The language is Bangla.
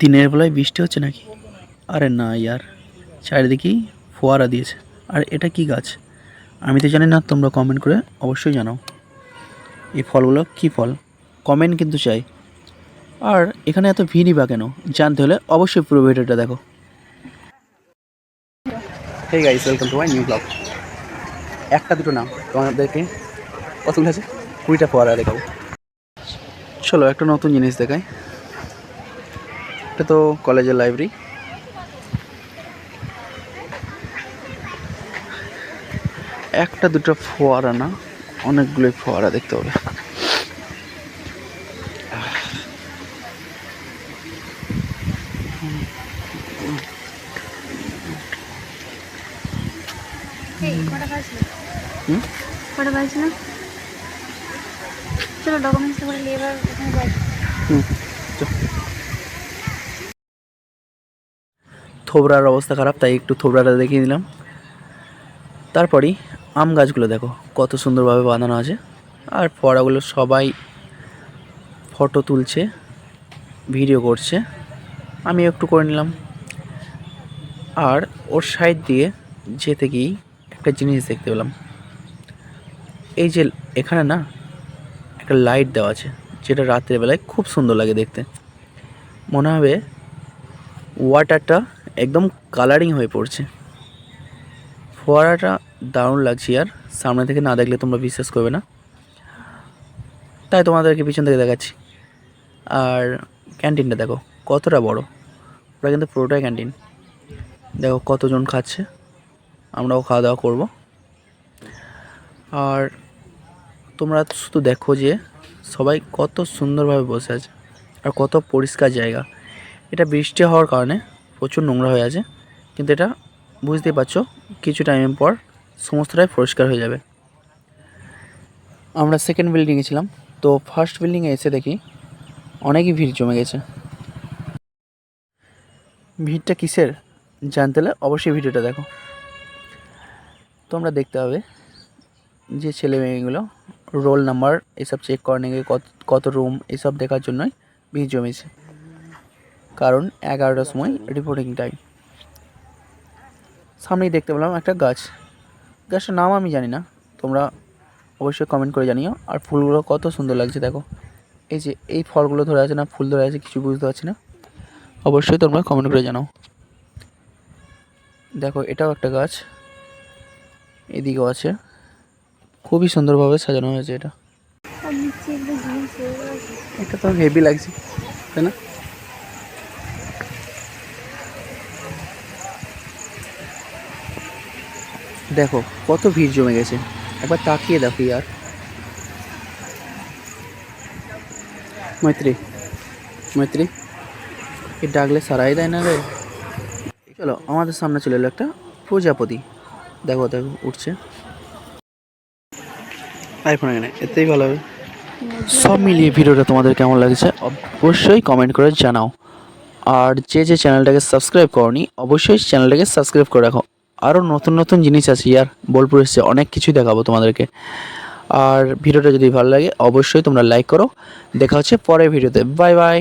দিনের বেলায় বৃষ্টি হচ্ছে নাকি? আরে না ইয়ার, চারিদিকেই ফোয়ারা দিয়েছে। আর এটা কি গাছ? আমি তো জানি না, তোমরা কমেন্ট করে অবশ্যই জানাও। এই ফলগুলো কি ফল? কমেন্ট কিন্তু চাই। আর এখানে এত ভিড়ই বা কেন? জানতে হলে অবশ্যই পুরো ভিডিওটা দেখো। Hey guys welcome to my new blog একটা দুটো নাম তোমাদেরকে কতগুলো আছে কুড়িটা ফোয়ারা দেখাবো। চলো একটা নতুন জিনিস দেখাই। এটা তো কলেজের লাইব্রেরি একটা দুটো ফোয়ারা না অনেকগুলোই ফোয়ারা দেখতে হবে। চলো ডকুমেন্টস করে নিয়ে এবার ওখানে যাই। হুম চল। থোবরার অবস্থা খারাপ, তাই একটু থোবরাটা দেখিয়ে দিলাম। তারপরেই আম গাছগুলো দেখো, কত সুন্দরভাবে বাঁধানো আছে। আর ফোয়ারাগুলো সবাই ফটো তুলছে, ভিডিও করছে। আমি একটু করে নিলাম। আর ওর সাইড দিয়ে যেতে গিয়েই একটা জিনিস দেখতে পেলাম। এই যে এখানে না একটা লাইট দেওয়া আছে, যেটা রাত্রেবেলায় খুব সুন্দর লাগে দেখতে। মনে হবে ওয়াটারটা একদম কালারিং হয়ে পড়ছে। ফোয়ারাটা দারুণ লাগছে আর, সামনে থেকে না দেখলে তোমরা বিশ্বাস করবে না। তাই তোমাদেরকে পিছন থেকে দেখাচ্ছি। আর ক্যান্টিনটা দেখো, কতটা বড়। ওটা কিন্তু পুরোটাই ক্যান্টিন দেখো কতজন খাচ্ছে, আমরাও খাওয়া দাওয়া করব। আর তোমরা শুধু দেখো যে সবাই কত সুন্দরভাবে বসে আছে, আর কত পরিষ্কার জায়গা। এটা বৃষ্টি হওয়ার কারণে প্রচুর নোংরা হয়ে আছে। কিন্তু এটা বুঝতেই পারছ, কিছু টাইম পর সমস্তটাই পরিষ্কার হয়ে যাবে। আমরা সেকেন্ড বিল্ডিংয়ে ছিলাম, তো ফার্স্ট বিল্ডিংয়ে এসে দেখি অনেকই ভিড় জমে গেছে। ভিড়টা কিসের জানতে হলে অবশ্যই ভিডিওটা দেখো। তোমরা দেখতে হবে যে ছেলে মেয়েগুলো রোল নাম্বার এসব চেক করে গিয়ে কত কত রুম এসব দেখার জন্যই ভিড় জমেছে। কারণ এগারোটার সময় রিপোর্টিং টাইম সামনেই দেখতে পেলাম একটা গাছ। গাছটার নাম আমি জানি না। তোমরা অবশ্যই কমেন্ট করে জানিও। আর ফুলগুলো কত সুন্দর লাগছে দেখো। এই যে এই ফলগুলো ধরে আছে না ফুল ধরে আছে কিছু বুঝতে পারছি না। অবশ্যই তোমরা কমেন্ট করে জানাও। দেখো এটাও একটা গাছ। এদিকেও আছে। খুবই সুন্দরভাবে সাজানো হয়েছে এটা। এটা তো হেভি লাগছে তাই না? দেখো, কত ভিড় জমে গেছে। একবার তাকিয়ে দেখো ইয়ার। মৈত্রী মৈত্রী এ ডাকলে সারাই দেয় না রে? চলো, আমাদের সামনে চলে এলো একটা প্রজাপতি। দেখো দেখো, উঠছে। আইফোন এখানে, এতেই ভালো হবে। সব মিলিয়ে ভিডিওটা তোমাদের কেমন লাগছে, অবশ্যই কমেন্ট করে জানাও। আর যে যে চ্যানেলটাকে সাবস্ক্রাইব করনি, অবশ্যই চ্যানেলটাকে সাবস্ক্রাইব করে রাখো। আরও নতুন নতুন জিনিস আছে, ইয়ার। বোলপুর এসছে, অনেক কিছুই দেখাবো তোমাদেরকে। আর ভিডিওটা যদি ভালো লাগে, অবশ্যই তোমরা লাইক করো। দেখা হচ্ছে পরের ভিডিওতে। Bye bye